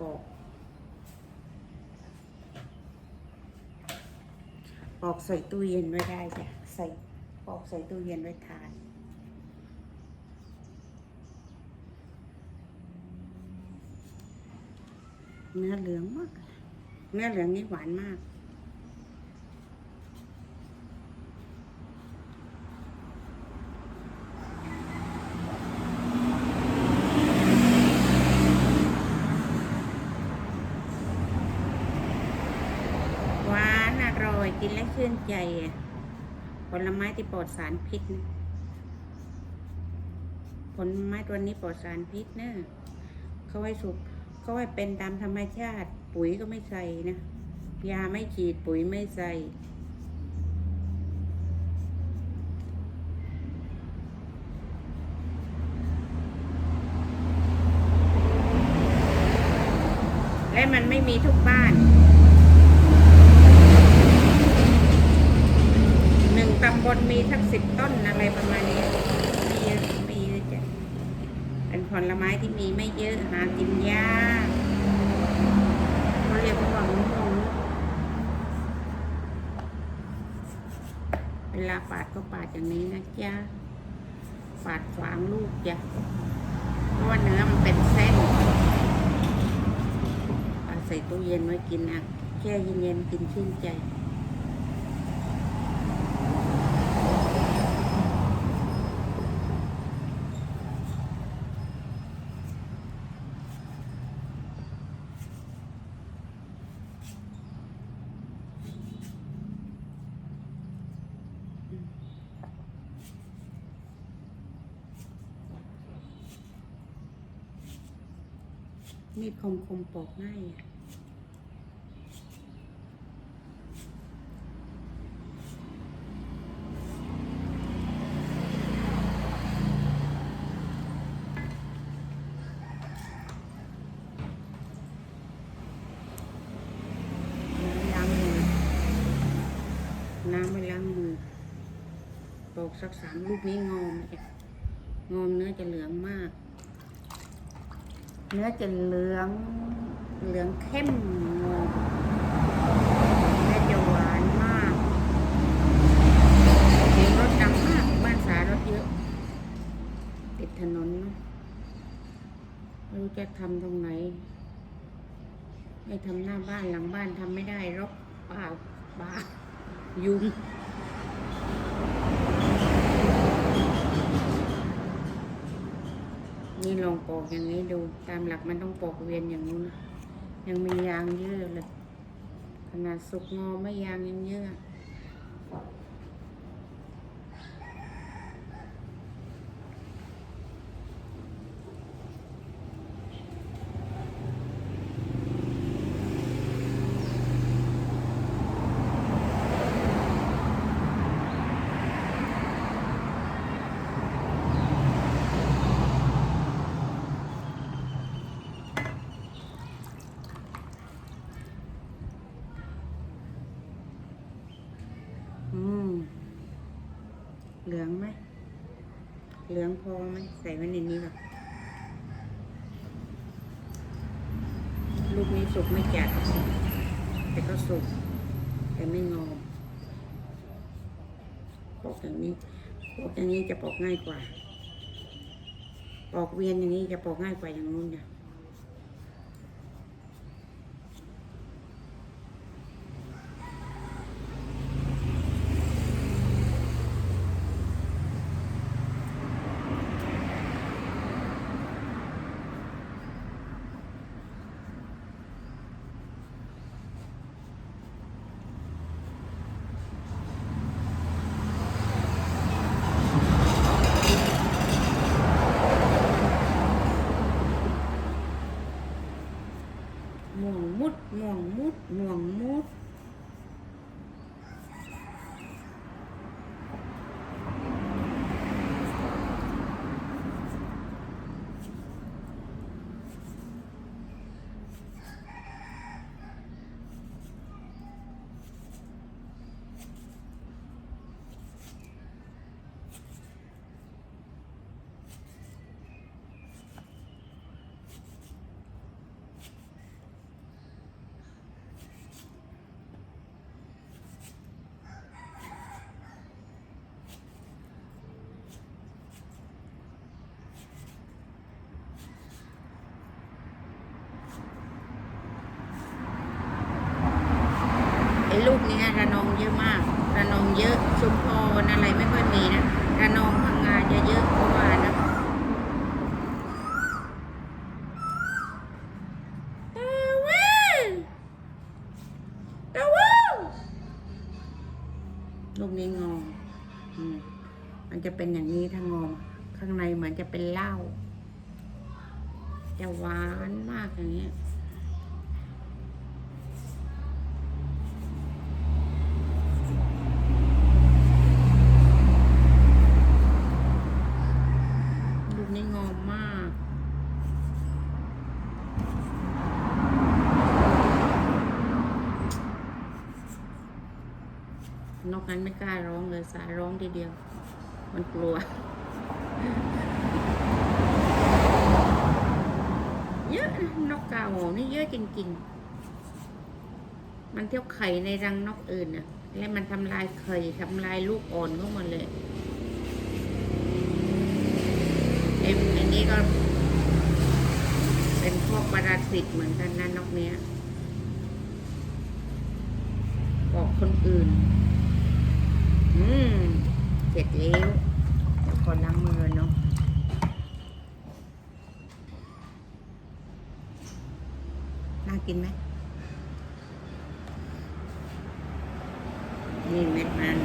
บอก ออกใส่ตู้เย็นไว้ได้จ้ะใส่ออกใส่ตู้เย็นไว้ทานเนื้อเหลืองมาก เนื้อเหลืองนี่หวานมาก กินแล้วชื่นใจ ผลไม้ที่ปลอดสารพิษนะผลไม้ตัวนี้ปลอดสารพิษนะเขาไว้สุกเขาไว้เป็นตามธรรมชาติ ปุ๋ยก็ไม่ใส่นะยาไม่ฉีดปุ๋ยไม่ใส่และมันไม่มีทุกบ้าน หนึ่งตำบลมีทั้งสิบต้นอะไรประมาณนี้ มีเยอะมีเยอะจ้ะเป็นผลไม้ที่มีไม่เยอะหากินยากเขาเรียกว่าหวังหงเวลาปาดก็ปาดอย่างนี้นะจ๊ะปาดฝางลูกจ้ะเพราะว่าเนื้อมันเป็นเส้นใส่ตู้เย็นไว้กินนะแค่เย็นๆกินชื่นใจ มีดคมคมปอกง่ายอะล้างมือน้ำไปล้างมือปอกสักสามลูกนี้งอมจ้ะงอมเนื้อจะเหลืองมาก เนื้อจะเหลือง เหลืองเข้มงอมเนื้อจะหวานมากเสียงรถดังมาก บ้านสารถเยอะ ติดถนนนะไม่รู้จะทำตรงไหน ไม่ทำหน้าบ้านหลังบ้านทำไม่ได้รกป่าบ้ายุง นี่ลองปอกอย่างนี้ดูตามหลักมันต้องปอกเวียนอย่างนู้นนะยังมียางเยอะเลยขนาดสุกงอไม่ยางยังเยอะ อืม เห ลืองไหม เหลืองพอไหม ใส่ไว้ในนี้หรอกลูกนี้สุกไม่จัด แต่ก็สุก แต่ไม่งอมปอกอย่างนี้ ปอกอย่างนี้จะปอกง่ายกว่า ปอกเวียนอย่างนี้จะปอกง่ายกว่าอย่างนู้นจ้ะ ม่วงมุด นี้ระนองเยอะมาก ระนองเยอะชุมพรอะไรไม่ค่อยมีนะ ระนองพังงานจะเยอะเพราะว่านะตะวันตะวันลูกนี้งอมอืมมันจะเป็นอย่างนี้ถ้างอมข้างในเหมือนจะเป็นเหล้าจะหวานมากอย่างเงี้ย ลูกนี้งอมมาก นอกนั้นไม่กล้าร้องเลยสายร้องทีเดียว มันกลัวเยอะนะนกกาโหนี่เยอะจริงๆ มันเที่ยวไข่ในรังนกอื่นน่ะ แล้วมันทำลายไข่ทำลายลูกอ่อนเข้ามาเลยเอ็มอันนี้ก็ เป็นพวกปรสิตเหมือนกันนะนกเนี้ยบอกคนอื่น อืมเสร็จแล้วเดี๋ยวขอล้างมือเนาะน่ากินไหมนี่เม็ดมัน